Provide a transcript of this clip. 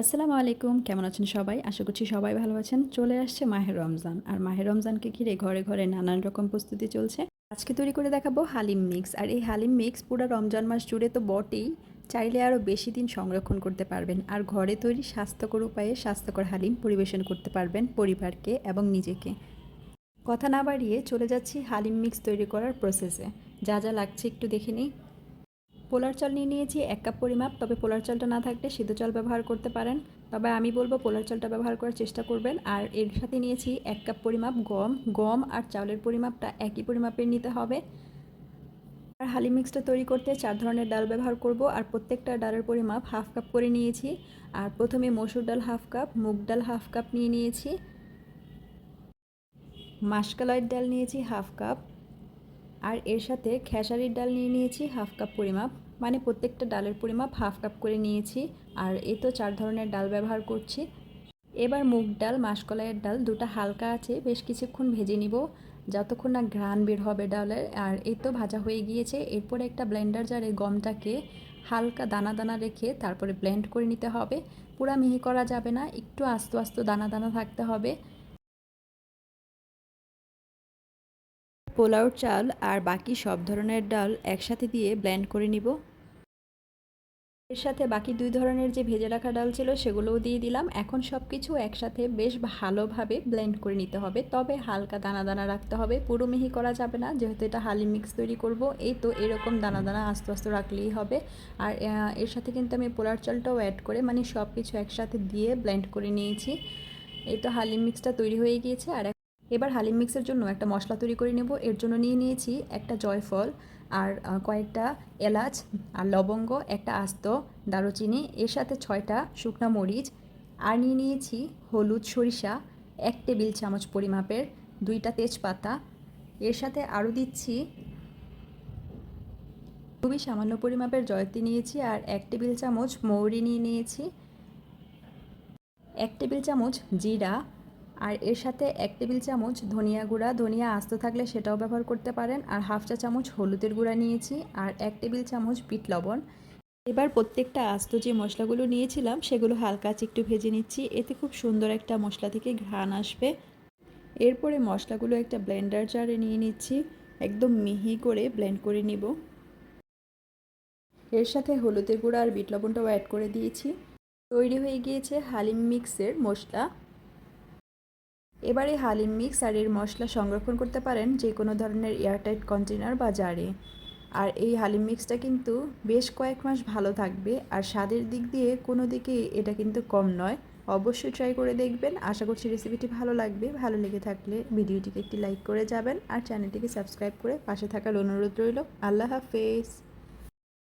আসসালামু আলাইকুম, কেমন আছেন সবাই? আশা করছি সবাই ভালো আছেন। চলে আসছে মাহের রমজান। আর মাহের রমজানকে ঘিরে ঘরে ঘরে নানান রকম প্রস্তুতি চলছে। আজকে তৈরি করে দেখাবো হালিম মিক্স। আর এই হালিম মিক্স পুরো রমজান মাস জুড়ে তো বটেই। চাইলে আরও বেশি দিন সংরক্ষণ করতে পারবেন। আর ঘরে তৈরি স্বাস্থ্যকর উপায়ে স্বাস্থ্যকর হালিম পরিবেশন করতে পারবেন পরিবারকে এবং নিজেকে। কথা না বাড়িয়ে চলে যাচ্ছি হালিম মিক্স তৈরি করার প্রসেসে যা যা লাগছে একটু দেখে নিই। পোলার চাল নিয়ে নিয়েছি, এক কাপ পরিমাপ। তবে পোলার চালটা না থাকলে সিদ্ধ চাল ব্যবহার করতে পারেন। তবে আমি বলব পোলার চালটা ব্যবহার করার চেষ্টা করবেন। আর এর সাথে নিয়েছি এক কাপ পরিমাপ গম। গম আর চাউলের পরিমাপটা একই পরিমাপের নিতে হবে। আর হালি মিক্সটা তৈরি করতে চার ধরনের ডাল ব্যবহার করব। আর প্রত্যেকটা ডালের পরিমাপ হাফ কাপ করে নিয়েছি। আর প্রথমে মসুর ডাল হাফ কাপ, মুগ ডাল হাফ কাপ নিয়ে নিয়েছি। মাসকালাইয়ের ডাল নিয়েছি হাফ কাপ। আর এর সাথে খেসারির ডাল নিয়ে নিয়েছি হাফ কাপ পরিমাপ মানে প্রত্যেকটা ডালের পরিমাপ হাফ কাপ করে নিয়েছি। আর এ তো চার ধরনের ডাল ব্যবহার করছি। এবার মুগ ডাল, মাসকলাইয়ের ডাল দুটো হালকা আছে, বেশ কিছুক্ষণ ভেজে নিব। যতক্ষণ না ঘ্রাণ বের হবে ডালের, আর এই তো ভাজা হয়ে গিয়েছে, এরপরে একটা ব্লেন্ডার জারে গমটাকে হালকা দানা দানা রেখে তারপরে ব্লেন্ড করে নিতে হবে। পুরা মিহি করা যাবে না, একটু আস্তে আস্তে দানা দানা থাকতে হবে। পোলাও চাল আর বাকি সব ধরনের ডাল একসাথে দিয়ে ব্লেন্ড করে নিব। এর সাথে বাকি দুই ধরনের যে ভেজে রাখা ডাল ছিল সেগুলোও দিয়ে দিলাম। এখন সব কিছু একসাথে বেশ ভালোভাবে ব্লেন্ড করে নিতে হবে। তবে হালকা দানা দানা রাখতে হবে। পুরো মিহি করা যাবে না, যেহেতু এটা হালি মিক্স তৈরি করব। এই তো এরকম দানা দানা আস্তে আস্তে রাখলেই হবে। আর এর সাথে কিন্তু আমি পোলার চালটাও অ্যাড করে মানে সব কিছু একসাথে দিয়ে ব্লেন্ড করে নিয়েছি। এই তো হালি মিক্সটা তৈরি হয়ে গিয়েছে। আর এবার হালিম মিক্সের জন্য একটা মশলা তৈরি করে নেব। এর জন্য নিয়ে নিয়েছি একটা জয়ফল আর কয়েকটা এলাচ আর লবঙ্গ, একটা আস্ত দারুচিনি, এর সাথে ছয়টা শুকনো মরিচ আর নিয়ে নিয়েছি হলুদ সরিষা, এক টেবিল চামচ পরিমাপের, দুইটা তেজপাতা। এর সাথে আরও দিচ্ছি খুবই সামান্য পরিমাপের জয়তি নিয়েছি আর এক টেবিল চামচ মৌরি নিয়ে নিয়েছি। এক টেবিল চামচ জিরা আর এর সাথে এক টেবিল চামচ ধনিয়া গুঁড়া। ধনিয়া আস্ত থাকলে সেটাও ব্যবহার করতে পারেন। আর হাফ চা চামচ হলুদের গুঁড়া নিয়েছি আর এক টেবিল চামচ বিট লবণ। এবার প্রত্যেকটা আস্ত যে মশলাগুলো নিয়েছিলাম, সেগুলো হালকা একটু ভেজে নিচ্ছি। এতে খুব সুন্দর একটা মশলা থেকে ঘ্রাণ আসবে। এরপরে মশলাগুলো একটা ব্লেন্ডার জারে নিয়ে নিচ্ছি। একদম মিহি করে ব্লেন্ড করে নিব। এর সাথে হলুদের গুঁড়া আর বিট লবণটাও অ্যাড করে দিয়েছি। তৈরি হয়ে গিয়েছে হালিম মিক্সের মশলা। এবারে হালিম মিক্স আর এর মশলা সংরক্ষণ করতে পারেন যে কোনো ধরনের এয়ারটাইট কন্টেনার বা জারে। আর এই হালিম মিক্সটা কিন্তু বেশ কয়েক মাস ভালো থাকবে আর স্বাদের দিক দিয়ে কোনো দিকে এটা কিন্তু কম নয়। অবশ্যই ট্রাই করে দেখবেন। আশা করছি রেসিপিটি ভালো লাগবে। ভালো লেগে থাকলে ভিডিওটিকে একটি লাইক করে যাবেন আর চ্যানেলটিকে সাবস্ক্রাইব করে পাশে থাকার অনুরোধ রইল। আল্লাহ হাফেজ।